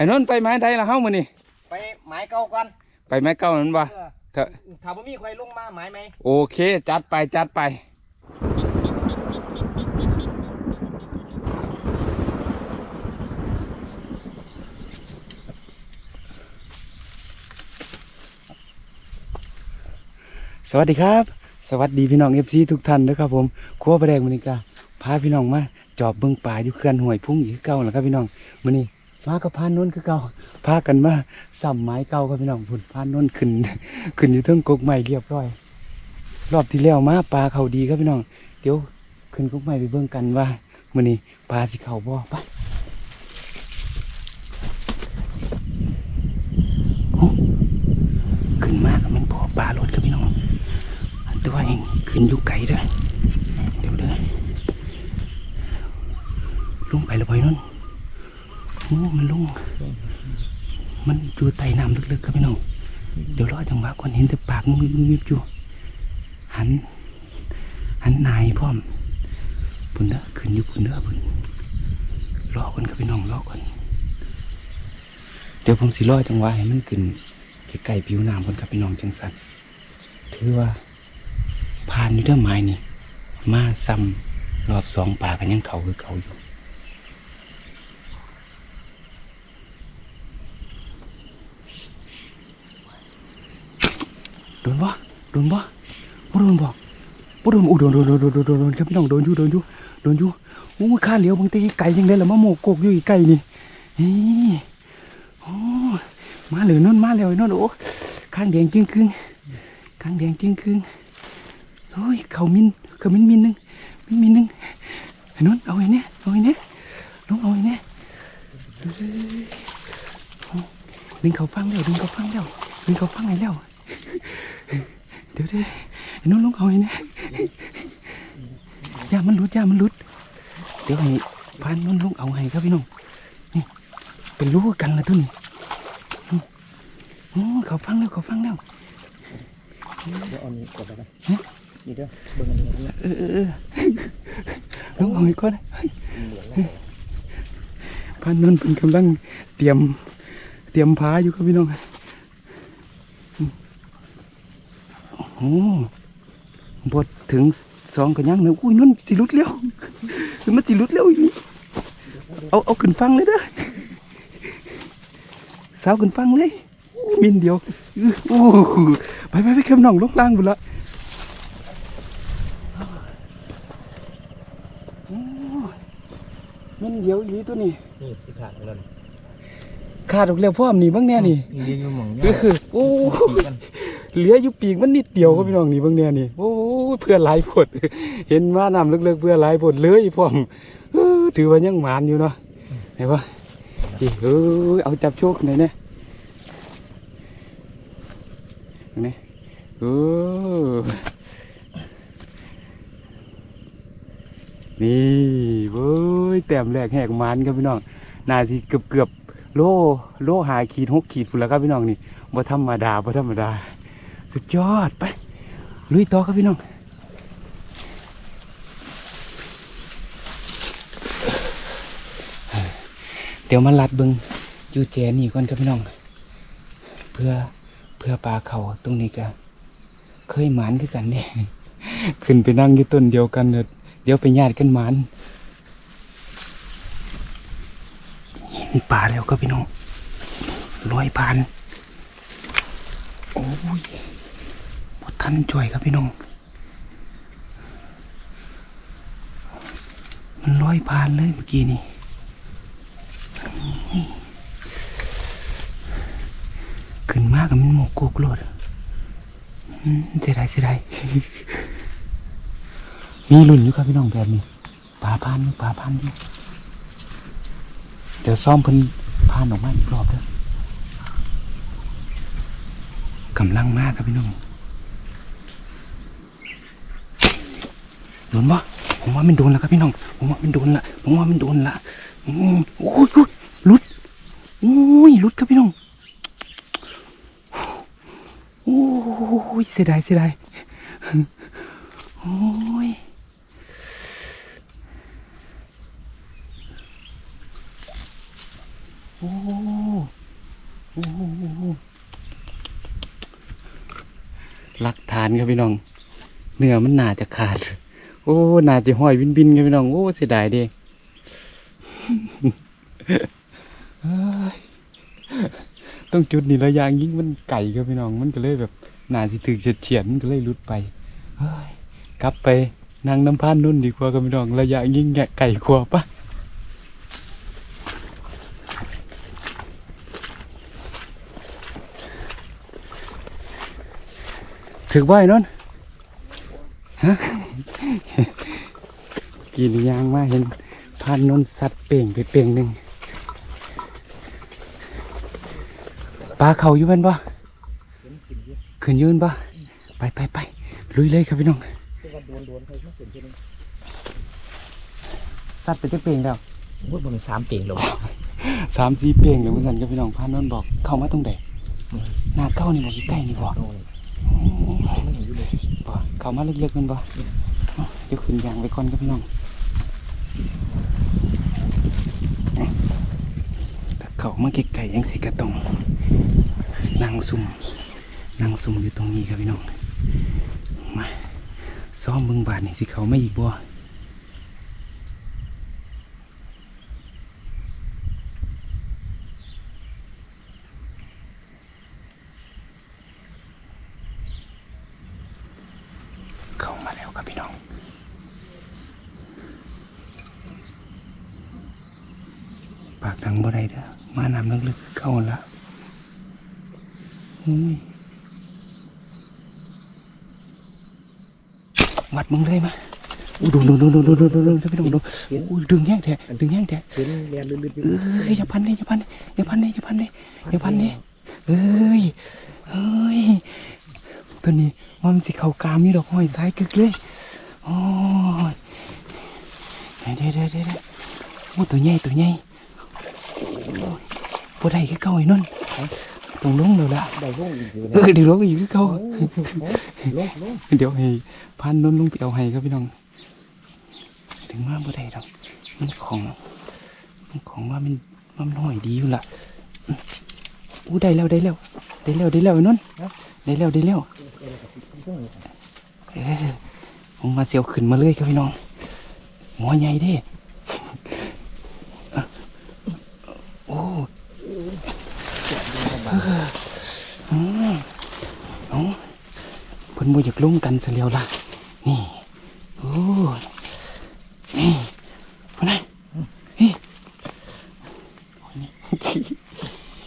อ้นนท์ไปไม้ใดละเฮ้ามื้อนี่ไปหมายเก่าก่อนไปไม้เก่านั่นบ่เออเถอะถ้าบ่มีใครลงมาหมายไหมโอเค จัดไปจัดไปสวัสดีครับ สวัสดีพี่น้องเอฟซีทุกท่านนะครับผมครัวประแดงมือนี้กาพาพี่น้องมาจอบเบิ้งป่าอยู่เขื่อนห้วยพุ่งอีกคือเก่าแล้วครับพี่น้องมื้อนี้ มากับพานนนคือเก่าพากันมาสัมไม้เก่าครับพี่น้องพุ่นพานนนขึ้น ขึ้นอยู่เทิงกกใหม่เรียบร้อย รอบที่แล้วมาปลาเขาดีครับพี่น้อง เดี๋ยวขึ้นกกใหม่ไปเบิ่งกันว่ามื้อนี้ปลาสิเขาบ่ไปโอขึ้นมากมันพอปลาลดครับพี่น้องต่ว่ายังขึ้นอยู่ไกลเด้อเดี๋ยวเด้อลงไปและไปนั่น โอ้มันลงมันอยู่ใต้น้ำลึกๆครับพี่น้องเดี๋ยวรอจังหวะก่อนเห็นแต่ปากมันมีบๆอยู่หัน หันนายพร้อมปุ่นเด้อขึ้นอยู่ปุ่นเด้อปุ่นรอก่อนครับพี่น้องรอก่อนเดี๋ยวผมสิรอจังหวะให้มันขึ้นใกล้ๆผิวน้ำก่อนครับพี่น้องจังสันถือว่าผ่านอยู่เด้อไม้นี่มาซ้ำรอบสองป่ากันยังเขาคือเขาอยู่ โดนบ่โด นบ่บ่โดนบ่บ่โดนอู้โดนโดนโดนโดนโดนโดนโดนครับพี่น้องโดนอยู่โดนอยู่โดนอยู่อู้ข้าเหลียวบางทีไก่ยังได้ละมาโมกโกกอยู่อีกไก่นี่นี่โอ้มาเลยนนมาแล้วไอ้นนโอ้ข้างแดงจึงครึ่งข้างแดงจึงครึ่งโอ้ยเขามินเขามินมินหนึงมินมินหนึงไอ้นนเอาไอ้เนี่ยเอาไอ้เนี่ยลงเอาไอ้เนี่ยดึงเขาฟังแล้วดึงเขาฟังแล้วดึงเขาฟังไอ้แล้ว เดี๋ยวเดี๋ยวไอ้น้องลงเอาไอ้เนี่ยย่ามันหลุดย่ามันหลุด เดี๋ยวให้พานน้องลงเอาให้ครับพี่น้องนี่เป็นรู้กันละทุนอืมโอ้เขาฟังแล้วเขาฟังแล้วเดี๋ยวเอานี้กดไปกันฮะนี่เด้อเบิ่งอันนี้กันนะเออเออเออลงเอาให้ก่อนพานนนท์เป็นกำลังเตรียมเตรียมพาอยู่ครับพี่น้องอืม โอ้โหบดถึงสองกันยังเนอะอุ้ยนุ่นสิรุดเร็วมันสิรุดเร็วอีกนี่เอาเอาขึ้นฟังเลยเด้อสาวขึ้นฟังเลยอู้มินเดียวอื้อโอ้โหไปไปไปเข้มน้องลงล่างบุละโอ้มินเดียวอีหลีตัวนี้นี่สิขาดแล้วนี่ขาดออกแล้วพ่อมนี่เบ้างแน่นี่ยืนอยู่หม่องเออโอ้ปีกัน เหลืออยู่ปีกมันนิดเดียวครับพี่น้องนี่เบิ่งแน่นี่โอ้ยเพื่อหลายผดเห็นว่าน้ำลึกๆเพื่อหลายผดเลยพ่อมเออถือว่ายังหมานอยู่เนาะเห็นปะอีเออเอาจับโชคหน่อยเนี่ยนี่เออนี่เว้ยแต้มแรกแหกหมันครับพี่น้องน่าสิเกือบเกือบๆโลโลหาขีดหกขีดพุ่นแล้วครับพี่น้องนี่บ่ธรรมดาบ่ธรรมดา สุดยอดไปลุยต่อครับพี่น้องเดี๋ยวมาลัดบิงยู่แจนี่ก่อนครับพี่น้อง เพื่อเพื่อปลาเขาตรงนี้ก็เคยหมานคือกันเนี่ยขึ้นไปนั่งอยู่ต้นเดียวกันเดี๋ยวเดี๋ยวไปญาติกันหมานเห็นป่าแล้วก็พี่น้องลอยผ่าน โอ้ยพอทันจ่วยครับพี่น้อง มันลอยผ่านเลยเมื่อกี้นี่ขึ้นมากกับมันหมกกุกโลดเสียดายเสียดายมีรุ่นอยู่ครับพี่น้องแบบนี้ปลาพันอยู่ปลาพันอยู่เดี๋ยวซ่อมเพิ่นพานออกมาอีกรอบเด้อ กำลังมากครับพี่น้องโดนปะผมว่ามันโดนแล้วครับพี่น้อง ผมว่ามันโดนละผมว่ามันโดนละอืมโอ้ยลุดโอ้ยลุดครับพี่น้องโอ้ยเสียดายเสียดายโอ้ยโอ้โอ้โหหลักฐานครับพี่น้อง เนื้อมันน่าจะขาด โอ้น่าจะห้อยบินบินๆครับพี่น้อง โอ้เสียดายเด้ต้องจุดนี่ระยะยิงมันไก่ครับพี่น้อง มันก็เลยแบบน่าสิถึกเฉียดเฉียดๆมันก็เลยหลุดไปเฮ้ยกลับไปนางน้ำพานนุ่นดีกว่าครับพี่น้องระยะยิงแกะไก่กว่าปะ ถึกบ่อยนนฮะกินยางมาเห็นพานนนสัตว์เป่งไปเป่งหนึ่งปลาเขาอยู่เป็นปะขึ้นยืนปะไปไปไปลุยเลยครับพี่น้องคือว่าโดนโดนใครมาเสียทีนึงสัตว์ไปจะเป่งแล้วพูดบนสามเป่งลงสามสี่เป่งเลยเหมือนกันครับพี่น้องพานนนบอก เข้ามาตรงไหนหน้าเก้านี่บอกใกล้ๆนี่บอก เขามาเล็กๆมันบ่เอาเดี๋ยวขึ้นยางไปก่อนครับพี่น้องถ้าเขามาไกลๆยังสิกระตองนั่งซุ่มนั่งซุ่มอยู่ตรงนี้ครับพี่น้อง มาซ้อมเบิ่งบาทนี่สิเขาไม่อีกบ่เข้ามาแล้วครับพี่น้อง ปากดังบ่ได้เด้อมานำลึกๆเข้าละอุ้ย วัดมึงเลยมาอู้ดูดูดูดูดูดูดูดูพี่น้องดูอู้ดึงแห้งแท้ดึงแห้งแท้เห็นเรียนลื่นๆอยู่เอ้ยอย่าพันเลยอย่าพันเลยอย่าพันเลยอย่าพันเลยอย่าพันเลยเอ้ยเอ้ยตัวนี้ว่ามันสิเขากามมีดอกห้อยซ้ายกึกเลยโอ้ยเดี๋ยวเดี๋ยวเดี๋ยวเดี๋ยวโอ้ตัวใหญ่ตัวใหญ่ปวดไหล่คือเก่าไอ้นั่น ตรงลงเลยละได้ร่องอีกอยู่เออเดี๋ยวลงอีกคือเก่าลงลงเดี๋ยวให้พันนนลงไปเอาให้ครับพี่น้องถึงว่าบ่ได้ดอกมันของมันของว่ามันว่ามันห่อยดีอยู่ล่ะอืมอู้ได้แล้วได้แล้วได้แล้วได้แล้วไอ้นนท์ได้แล้วได้แล้วเออผมมาเสียวขึ้นมาเลยครับพี่น้องหัวใหญ่เด้อะโอ้อืมเอาเพิ่นบ่ อยากลงกันซะแล้วล่ะ นี่ โอ้นี่พนันนี่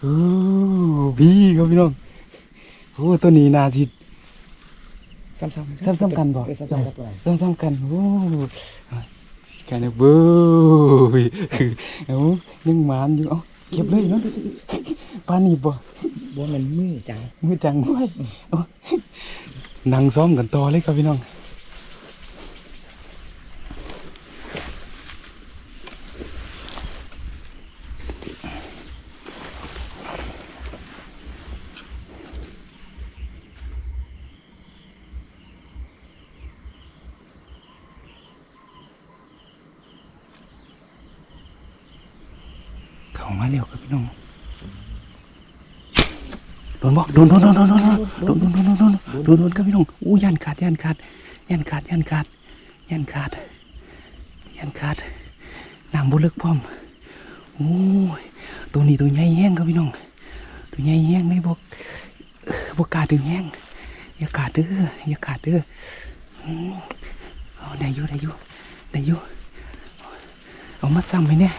โอ้พี่ครับพี่น้อง โอ้ตัวนี้นาจิซ้ำๆซ้ำๆกันบ่เออซ้ำๆกันตัวไหนต้องทำกัน โอ้กันนะเบ้ยเอายังหมานอยู่ เอาเก็บเลยเนาะปานนี่บ่บัวมันมือจังมือจังด้วยเอา นั่งซ้อมกันต่อเลยครับพี่น้องเข้ามาเร็วครับพี่น้องโดนบ่โดนโดนโดนโดนโดนโดนโดนโดนโดน โดนโดนครับพี่น้องอู้ยันขาดยันขาดยันขาดยันขาดยันขาดยันขาดน้ำบุลึกพร้อมโอ้ยตัวนี้ตัวใหญ่แห้งครับพี่น้อง ตัวใหญ่แห้งไม่บอกบอกกล้าถึงแห้งอย่าขาดเด้ออย่าขาดเด้ออเอาได้อยู่ได้อยู่ได้อยู่เอามาซ้ำไปเนี่ย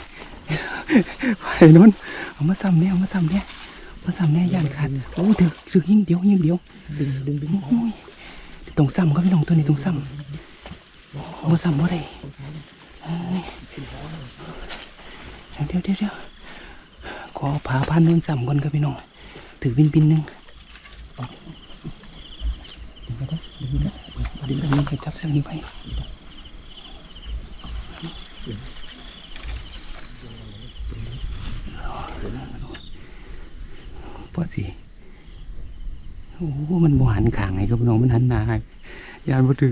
ไปนู้นเอามาซ้ำเนี่ยเอามาซ้ำเนี่ย มาซ้ำเนี่ยย่านขาดโอ้ถึกถึกยิ่งเดียวยิ่งเดียวดึงดึงดึงโอ้ยตรงซ้ำก็พี่น้องตัวนี้ตรงซ้ำเอามาซ้ำบ่ได้เอ้ยเดี๋ยวเดี๋ยวเดี๋ยวขอผาพันนนซ้ำก่อนครับพี่น้องถือบินบินหนึ่งดึงไปได้ดึงไปได้ดึงไปดึงไปจับเส้นนี้ไป พอสิโอ้โหมันบ่หันขางไงครับพี่น้องมันหันหน้าให้ยานบ่ถือ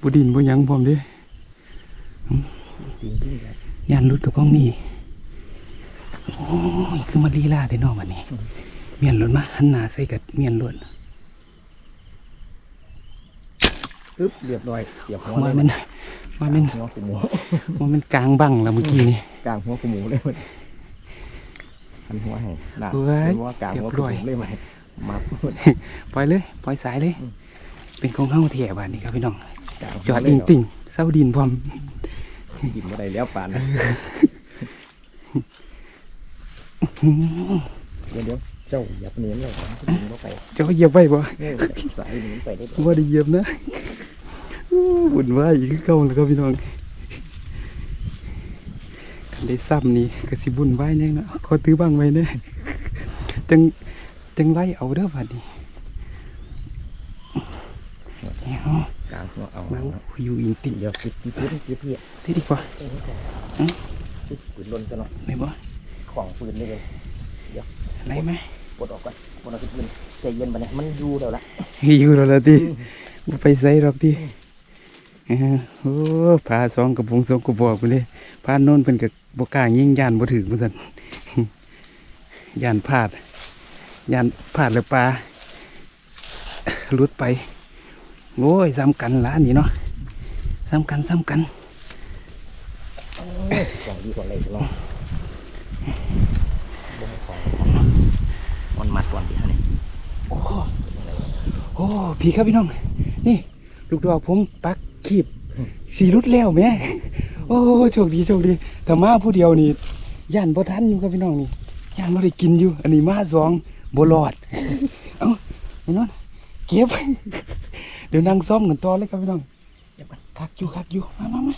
บ่ดินบ่หยังพร้อมเด้ดึงดึงแบบยานรุดกับพ้องนี่โโอ้ยคือมาลีลาแต่นอกวันนี้ เมียนหล่นมาหันหน้าใส่กับเมียนหล่นปึ๊บเรียบร้อยเสียบหัวมาเลยเป็นมาเป็นหัวขมูมาเป็นกลางบังแล้วเมื่อกี้นี่กลางหัวขมูเลยมัน หันหัวให้น่ะเฮ้ยหัวกลางหัวขเรียบร้มูอยเลยไหมมับปล่อยเลยปล่อยสายเลยอืมเป็นของเฮาเถี่ยบ้านนี้ครับพี่น้องกลางหัวจอดเลยอิงติ่งเศร้าดินพร้อมกินมาได้แล้วปานอื้อเดี๋ยวเดี๋ยวเจ้าอย่าเนียนเลยนะกินเข้าไปเจ้าเหยียบไว้บ่เนี่ยสายหนีไปได้ว่าได้เหยียบนะอู้หุ่นว่าอีกคือเก่าแล้วครับพี่น้องคัน ได้ซ้ำนี่ก็สิบุญไหว้แน่เนาะขอตื้อบ้างไว้เนี่ยจังจังไล่เอาเด้อบัดนี้เอากลางหัวเอามาอยู่อิงติ่งเดี๋ยวปิดปิดปิดปิดปิดที่ดีกว่าปิดปืนลนซะหน่อยไม่บ่ของปืนเลยอะไรไหมปลดออกก่อนปลดออกจากปืนใจเย็นไปเนี่ยมันอยู่แล้วละอยู่แล้วล่ะติบ่ไปใส่หรอกติเออโอ้พาสองกระบงสองกระบอกไปเลยพาโน่นเป็นกับ บกล้ายิงยานบ่ถึงเหมือนกันยานพลาดยานพลาดแล้วปลาหลุดไป โอ้ยซ้ำกันละนี่เนาะซ้ำกันซ้ำกันของดีกว่าเลยลองบ่ให้ของมันมัดก่อนดิฮะเนี่ยโอ้โอ้พี่ครับพี่น้อง นี่ ลูกดอกผมปักขีบสีรุดแล้วแม่โอ้โชคดีโชคดี แต่มาผู้เดียวนี่ย่านบ่ทันอยู่ครับพี่น้องนี่ย่านบ่ได้กินอยู่ อันนี้มาสองบ่รอด เอ้าพี่น้องเก็บ เดี๋ยวนั่งซ้อมกันต่อเลยครับพี่น้องเดี๋ยวก่อนคักอยู่คักอยู่มามามา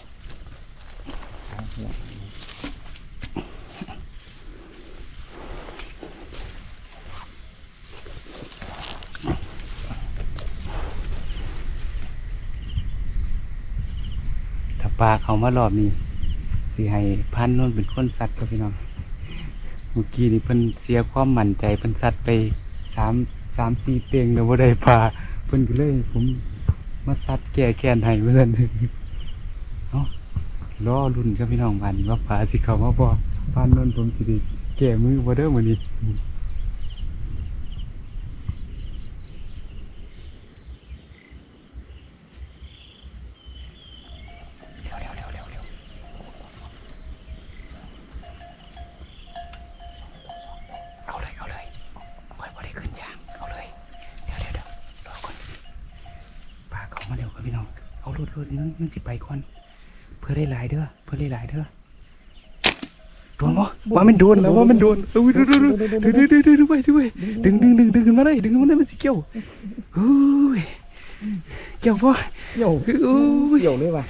ถ้าปลาเขามารอบนี้ สิให้พันนุ่นเป็นคนสัตว์ครับพี่น้องเมื่อกี้นี่เพิ่นเสียความมั่นใจเพิ่นสัตว์ไปสามสามสี่เตียงแล้วบ่ได้ปลาเพิ่นก็เลย ผมมาสัตว์แก่แค้นให้เพื่อนเอ้ารอรุ่นครับพี่น้องบ้านว่าปลาสิเขามาบ่บ้านนนผมสิได้แก่มือบ่เด้อมื้อนี้เอาเลยเอาเลยค่อยบ่ได้ขึ้นยางเอาเลยเดี๋ยวเดี๋ยวเดี๋ยวรอก่อนปลาเข้ามาเร็วครับพี่น้อง เอารถรถนึงมันสิไปก่อน เพื่อได้หลายเด้อเพื่อได้หลายเด้อโดนบ่ว่ามันโดนแล้วว่ามันโดนเอ้ยดูดูดูดูดูดูดูดูไปดูไปดึงดึงดึงดึงขึ้นมาได้ดึงขึ้นมาได้มันสิเกี่ยวโอ้ยเกี่ยวพ่อเหี่ยวโอ้ยเหี่ยวเลยว่ะ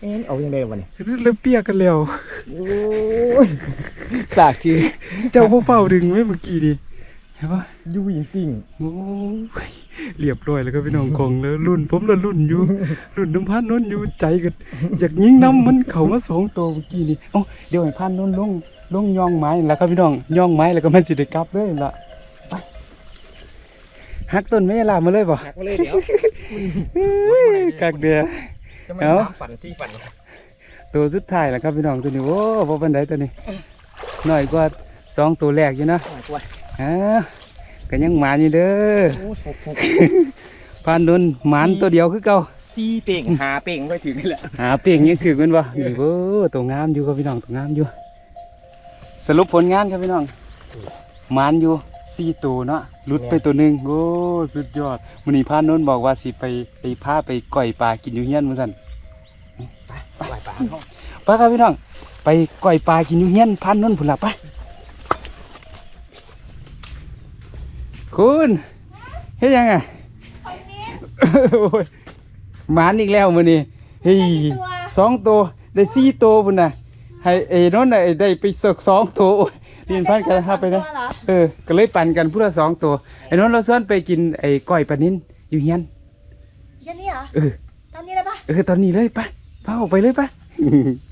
เอ็นเอายังไงวะเนี่ยเริ่มเปียกกันแล้วโอ้ยสากทีเจ้าพ่อเฝ้าดึงไว้เมื่อกี้ดิเห็นปะยู่จริงโอ้ย เรียบร้อยแล้วก็พี่น้องของแล้วรุ่น ผมแล้วรุ่นอยู่ รุ่นน้ำพันนนอยู่ใจกันอยากยิงน้ำมันเข้ามาสองตัวเมื่อกี้นี่เอ้าเดี๋ยวให้พันนนลงลงย่องไม้แล้วครับพี่น้องย่องไม้แล้วก็มันสิได้กลับเลยล่ะไปหักต้นไม้ลามาเลยบ่หักมาเลยเดี๋ยวเอ้ยกักเดือจะไม่เอ้าน้ำฝันซี่ฝันตัวสุดท้ายแล้วครับพี่น้องตัวนี้โอ้พอปันไดตัวนี้หน่อยกว่าสองตัวแรกอยู่นะหน่อยกว่าอ่า ก็ยังหมานอยู่เด้อโอ้ยฟุกฟุกพานโดนหมานตัวเดียวคือเก่าซี่เป่งหาเป่งไปถึงนี่แหละหาเปียงยังคือกันวะนี่เว้อตัวงามอยู่ครับพี่น้องตัวงามอยู่ สรุปผลงานครับพี่น้องหมานอยู่สี่ตัวเนาะหลุดไปตัวหนึ่งโอ้สุดยอดมันนี้พานโน้นบอกว่าสิไปไปพาไปก่อยปลากินอยู่เฮียนเหมือนกันปล่อยปลาเขาไปครับพี่น้อง ไปก่อยปลากินอยู่เฮียนพานโน้นผุนละไป คุณเฮ็ดยังไงโอ้ยหมานอีกแล้วมื้อนี้เฮ้ยตัวสองตัวได้สี่ตัวพุ่นน่ะให้ไอ้นนท์น่ะไอ้ได้ไปสกสองตัวโอ้ยเรียนพันกันครับไปนะตัวเหรอเออ ก็เลยปั่นกันพูดละสองตัวไอ้นนท์เราเชิญไปกินไอ้ก้อยปลานิ้นอยู่เฮียนยันนี่เหรอเออตอนนี้เลยปะเออตอนนี้เลยไปพาออกไปเลยไปป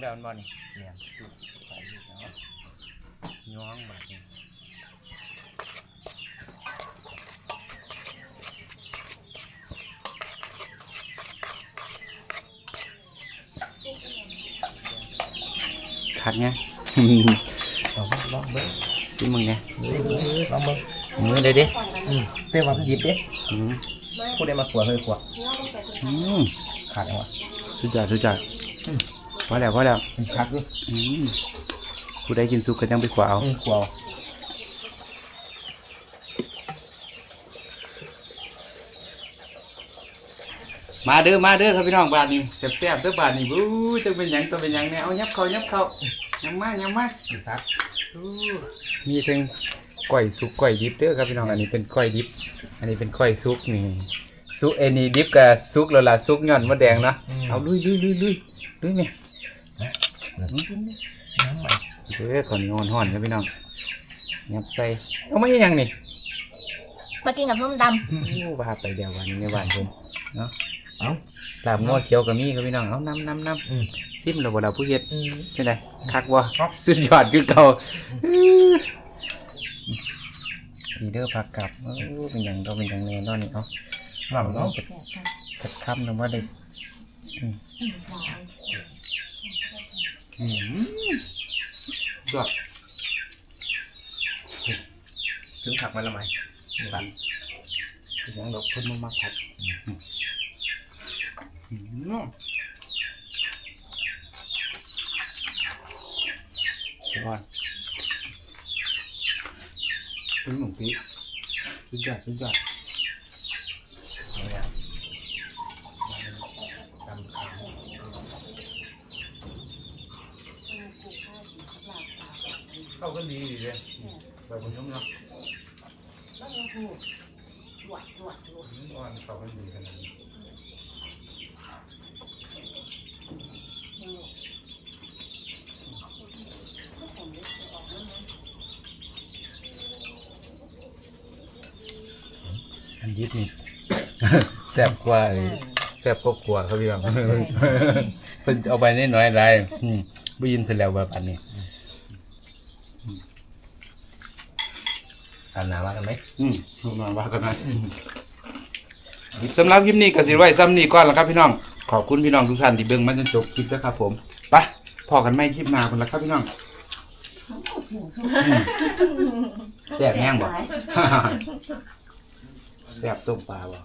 แล้วมันบ่นี่เนี่ยจุดใส่อยู่แล้วย้องบาดนี่คักไง ลองเบิ่งลองเบิ้งที่มึงไงลองเบิ้งมือเลยดิอืมเต้ว่าหยิบเด้อืมพูดได้มาขวดเลยขวดอืมขาดแล้วอะสุดยอดสุดยอด พอแล้วพอแล้วขาดด้วยอืมผู้ใดกินสุกก็ยังไปขวาเอาอืมขวดมาเด้อมาเด้อครับพี่น้องบาทนี้แซ่บๆเด้อบาทนี้บู๊จะเป็นหยังตัวเป็นหยังเนี่ยเอายับเข้ายับเข้ายังมายังมาอีกครับอู้มีทั้งก้อยสุกก้อยดิบเด้อครับพี่น้องอันนี้เป็นก้อยดิบ อันนี้เป็นก้อยสุกนี่สุกเอ็นี่ดิบกับสุกแล้วล่ะสุกย่อนมะแดงเนาะเอาลุยลุยลุยลุยลุยเนี่ย น้ำใหม่เด้อขอนี้ห่อนๆครับพี่น้องยับใส่เอาไม่ยังนี่มากินกับส้มตโอ้ว่าไปเดียววันนี้ในบ้านผมเนาะเอ้าลาบงัวเขียวกับมีครับพี่น้องเอาน้ำน้ำน้อืมำซิมเราบ่เราผู้เฮ็ดอืมเป็นไงคักบ่ครับสุดยอดคือเก่านี่เด้อผักกลับเออเป็นหยังก็เป็นหยังแน่นอนนี่เอาหลับแล้วสักคำหนึงว่าได้อืมอืม ยอดถึงผักมันละไหมผัดเป็นหยังดอกเพิ่นมันมาผัดอืมอืมสุดยอดเป็นหนุ่มพี่สุดยอดสุดยอด เอาเนี่ยตำขาว เข้ากันดีดีเลยแบบคนชมเนาะว่าเข้ากันดีขนาดนี้อันยิบนี่ แซ่บกว่าไอ้แซ่บก็กลัวครับพี่น้องเพิ่นเอาไปนิดหน่อยไรอืมบ่ยินเสร็จแล้วแบบอันนี้ ตามน้ำมากันไหมอืมมาว่ากันนะสำหรับคลิปนี้ก็สิไว้ซ้ำนี้ก่อนแล้วครับพี่น้อง ขอบคุณพี่น้องทุกท่านที่เบิ่งมาจนจบคลิปนะครับ ผมไปพอกันไม่คลิปหน้าคนละครับพี่น้องอืมแซ่บแห้งบ่แซ่บต้มปลาบ่